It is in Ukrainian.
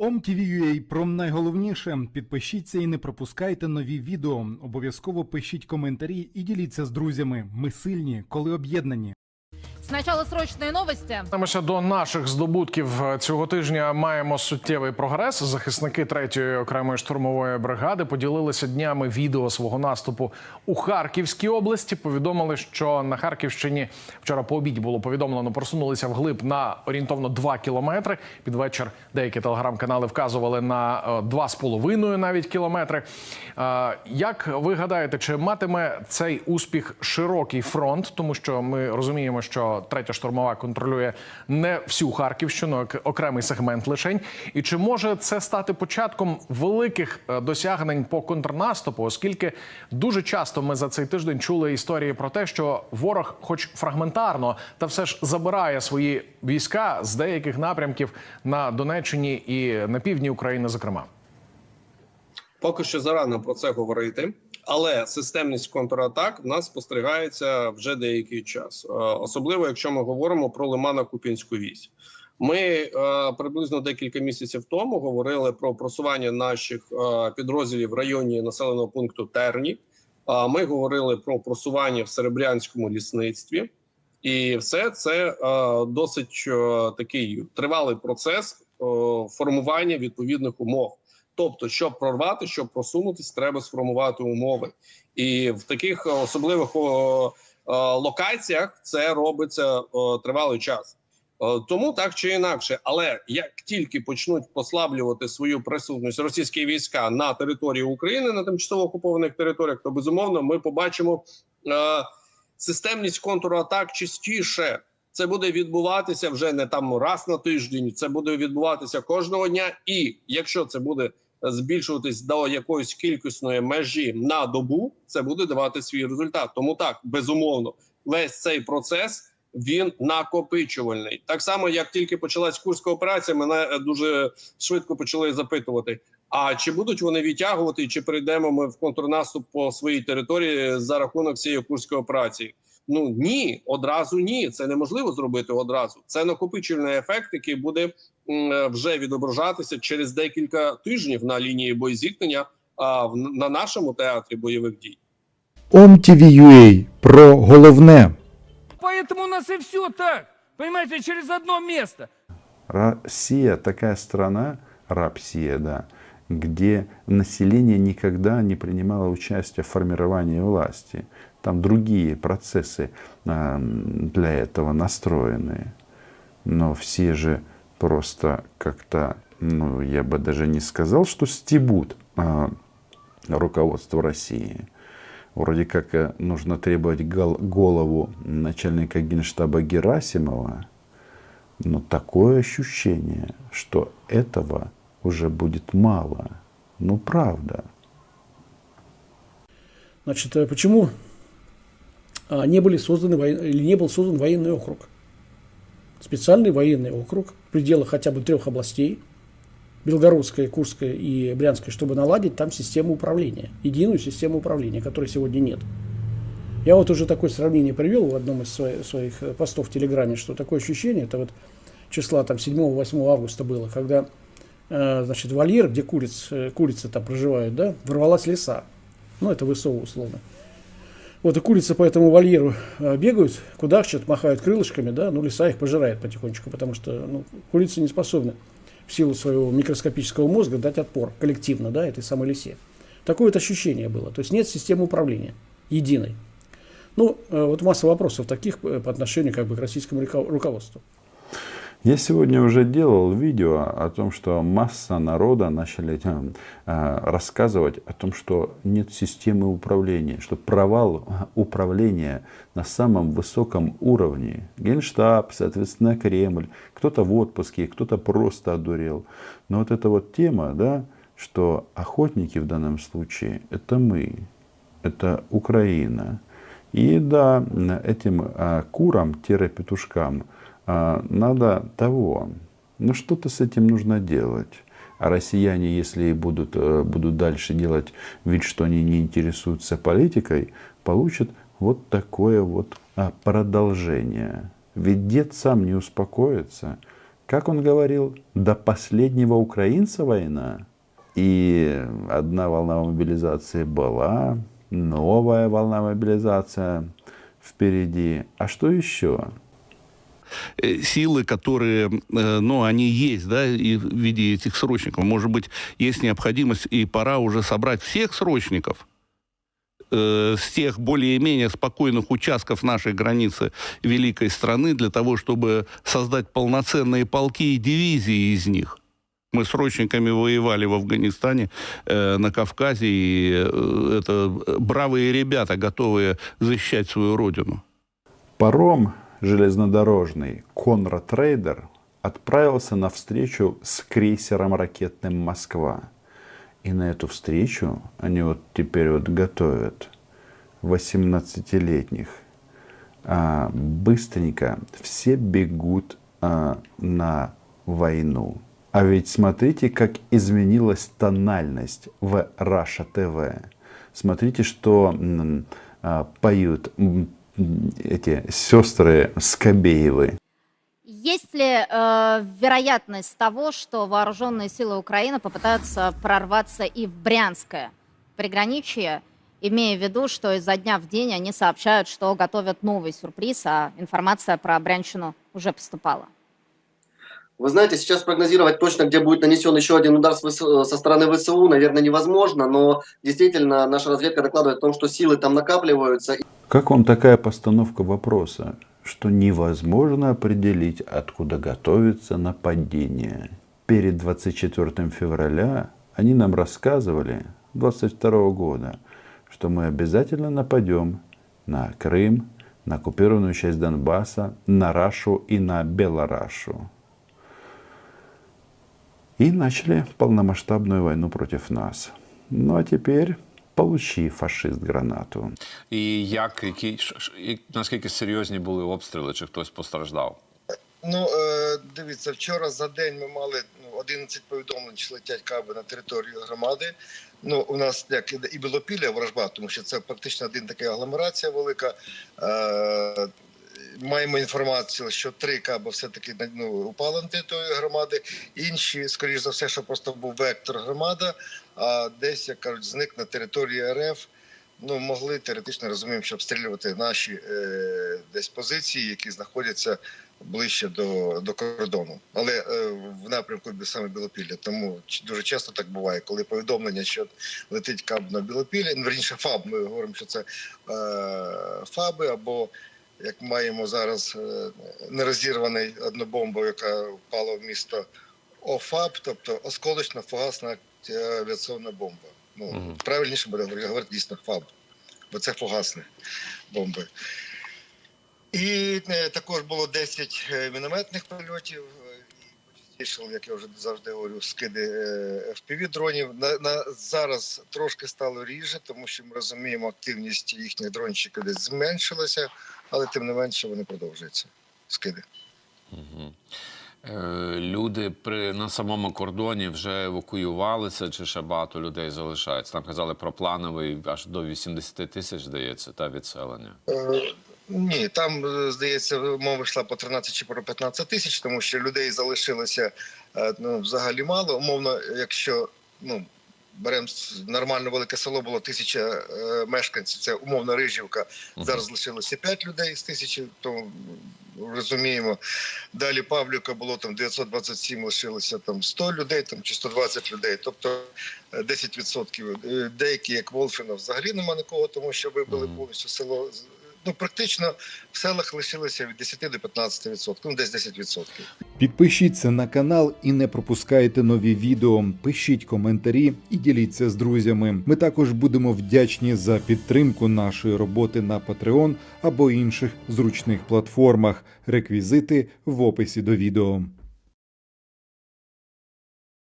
OMTV.ua про найголовніше. Підпишіться і не пропускайте нові відео. Обов'язково пишіть коментарі і діліться з друзями. Ми сильні, коли об'єднані. Сначала срочные новости. Повернемося до наших здобутків цього тижня. Маємо суттєвий прогрес. Захисники третьої окремої штурмової бригади поділилися днями відео свого наступу у Харківській області. Повідомили, що на Харківщині вчора по обіді було повідомлено, просунулися вглиб на орієнтовно 2 кілометри. Під вечір деякі телеграм-канали вказували на е, 2,5 навіть кілометри. Е, Як ви гадаєте, чи матиме цей успіх широкий фронт? Тому що ми розуміємо, що третя штурмова контролює не всю Харківщину, окремий сегмент лишень. І чи може це стати початком великих е, досягнень по контрнаступу? Оскільки дуже часто ми за цей тиждень чули історії про те, що ворог, хоч фрагментарно, та все ж забирає свої війська з деяких напрямків на Донеччині і на півдні України, зокрема. Поки що зарано про це говорити, але системність контратак в нас спостерігається вже деякий час, Е, особливо якщо ми говоримо про Лимано-Купінську вісь. Ми е, приблизно декілька місяців тому говорили про просування наших е, підрозділів в районі населеного пункту Терні. Ми говорили про просування в серебрянському лісництві, і все це досить такий тривалий процес формування відповідних умов. Тобто, щоб прорвати, щоб просунутися, треба сформувати умови, і в таких особливих о, е, локаціях це робиться о, тривалий час. Тому так чи інакше, але як тільки почнуть послаблювати свою присутність російські війська на території України на тимчасово окупованих територіях, то безумовно ми побачимо е, системність контратак частіше. Це буде відбуватися вже не там раз на тиждень. Це буде відбуватися кожного дня. І якщо це буде збільшуватись до якоїсь кількісної межі на добу, це буде давати свій результат. Тому так безумовно, весь цей процес він накопичувальний. Так само, як тільки почалась курська операція, мене е, дуже швидко почали запитувати: а чи будуть вони відтягувати, чи прийдемо ми в контрнаступ по своїй території за рахунок цієї курської операції? Ну ні, одразу ні. Це неможливо зробити одразу. Це накопичувальний ефект, який буде е, вже відображатися через декілька тижнів на лінії боєзіткнення на нашому театрі бойових дій. OMTV.ua про головне. Поэтому у нас и все так. Понимаете, через одно место. Россия такая страна, рабсия, да, где население никогда не принимало участие в формировании власти. Там другие процессы а, для этого настроены. Но все же просто как-то, ну, я бы даже не сказал, что стебут а, руководство России. Вроде как э, нужно требовать гол- голову начальника генштаба Герасимова, но такое ощущение, что этого уже будет мало. Ну, правда. Значит, э, почему а, не были созданы или не был создан военный округ? Специальный военный округ в пределах хотя бы трех областей, Белгородской, Курской и Брянской, чтобы наладить там систему управления, единую систему управления, которой сегодня нет. Я вот уже такое сравнение привел в одном из своих, своих постов в Телеграме, что такое ощущение, это вот числа там 7-8 августа было, когда э, значит, вольер, где куриц, э, курицы там проживают, да, ворвалась лиса. Ну, это ВСО условно. Вот и курицы по этому вольеру э, бегают, кудахчат, махают крылышками, да, ну, лиса их пожирает потихонечку, потому что ну, курицы не способны в силу своего микроскопического мозга дать отпор коллективно, да, этой самой лисе. Такое вот ощущение было. То есть нет системы управления единой. Ну, э, вот масса вопросов таких э, по отношению как бы к российскому руко- руководству. Я сегодня уже делал видео о том, что масса народа начали э, рассказывать о том, что нет системы управления, что провал управления на самом высоком уровне. Генштаб, соответственно, Кремль, кто-то в отпуске, кто-то просто одурел. Но вот эта вот тема, да, что охотники в данном случае это мы, это Украина. И да, этим а, курам-петушкам надо того. Ну что-то с этим нужно делать. А россияне, если и будут, э, будут дальше делать вид, что они не интересуются политикой, получат вот такое вот а, продолжение. Ведь дед сам не успокоится, Как он говорил, до последнего украинца война. И одна волна мобилизации была, новая волна мобилизация впереди. А что еще? Э, силы, которые, э, ну, они есть, да, и в виде этих срочников. Может быть, есть необходимость и пора уже собрать всех срочников э, с тех более-менее спокойных участков нашей границы великой страны для того, чтобы создать полноценные полки и дивизии из них. Мы срочниками воевали в Афганистане, э, на Кавказе, и э, это бравые ребята, готовые защищать свою родину. Паром железнодорожный Конрад Рейдер отправился на встречу с крейсером ракетным «Москва». И на эту встречу они вот теперь вот готовят 18-летних. А, быстренько все бегут а, на войну. А ведь смотрите, как изменилась тональность в Раша ТВ. Смотрите, что а, поют эти сестры Скобеевы. Есть ли э, вероятность того, что вооруженные силы Украины попытаются прорваться и в Брянское приграничье, имея в виду, что изо дня в день они сообщают, что готовят новый сюрприз, а информация про Брянщину уже поступала? Вы знаете, сейчас прогнозировать точно, где будет нанесен еще один удар ВСУ со стороны ВСУ, наверное, невозможно, но действительно наша разведка докладывает о том, что силы там накапливаются. Как вам такая постановка вопроса, что невозможно определить, откуда готовится нападение? Перед 24 февраля они нам рассказывали, 22 года, что мы обязательно нападем на Крым, на оккупированную часть Донбасса, на Рашу и на Белорашу. И начали полномасштабную войну против нас. Ну а теперь получи, фашист, гранату. І як які ш- ш- і наскільки серйозні були обстріли, чи хтось постраждав? Ну, е, дивіться, вчора за день ми мали ну, 11 повідомлень, що летять каби на територію громади. Ну, у нас як і Білопілля, ворожба, тому що це практично один така агломерація велика. Маємо інформацію, що три каби все-таки ну, упали на територію громади. Інші, скоріш за все, що просто був вектор громада, а десь, як кажуть, зник на території РФ. Ну, могли теоретично розуміємо, що обстрілювати наші е, десь позиції, які знаходяться ближче до, до кордону, але е, в напрямку саме Білопілля. Тому дуже часто так буває, коли повідомлення, що летить каб на Білопілля, ну, верніше ФАБ. Ми говоримо, що це е, ФАБи, або як маємо зараз е, нерозірваний одну бомбу, яка впала в місто ОФАП, тобто осколочно фугасна е, авіаційна бомба. Ну Мгм. правильніше буде говорити дійсно ФАБ, бо це фугасні бомби. І е, також було 10 е, мінометних польотів. Е, як я вже завжди говорю, скиди е, fpv дронів. На, на зараз трошки стало ріже, тому що ми розуміємо, активність їхніх дрончиків десь зменшилася, але тим не менше вони продовжуються. Скиди. Угу. Е, люди при на самому кордоні вже евакуювалися, чи ще багато людей залишається? Там казали про плановий аж до 80 тисяч, здається, та відселення. Е, Ні, там е, здається, мова йшла по 13 чи про 15 тисяч, тому що людей залишилося е, ну, взагалі мало. Умовно, якщо ну беремо нормально велике село, було тисяча е, мешканців. Це умовно Рижівка. Зараз залишилося 5 людей з тисячі, то розуміємо. Далі Павлівка було там 927, лишилося там 100 людей, там чи 120 людей. Тобто е, 10%. Е, Деякі, як Волфіно, взагалі нема нікого, тому що вибили повністю село. Ну, практично в селах лишилося від 10 до 15%, ну десь 10%. Підпишіться на канал і не пропускайте нові відео. Пишіть коментарі і діліться з друзями. Ми також будемо вдячні за підтримку нашої роботи на Patreon або інших зручних платформах. Реквізити в описі до відео.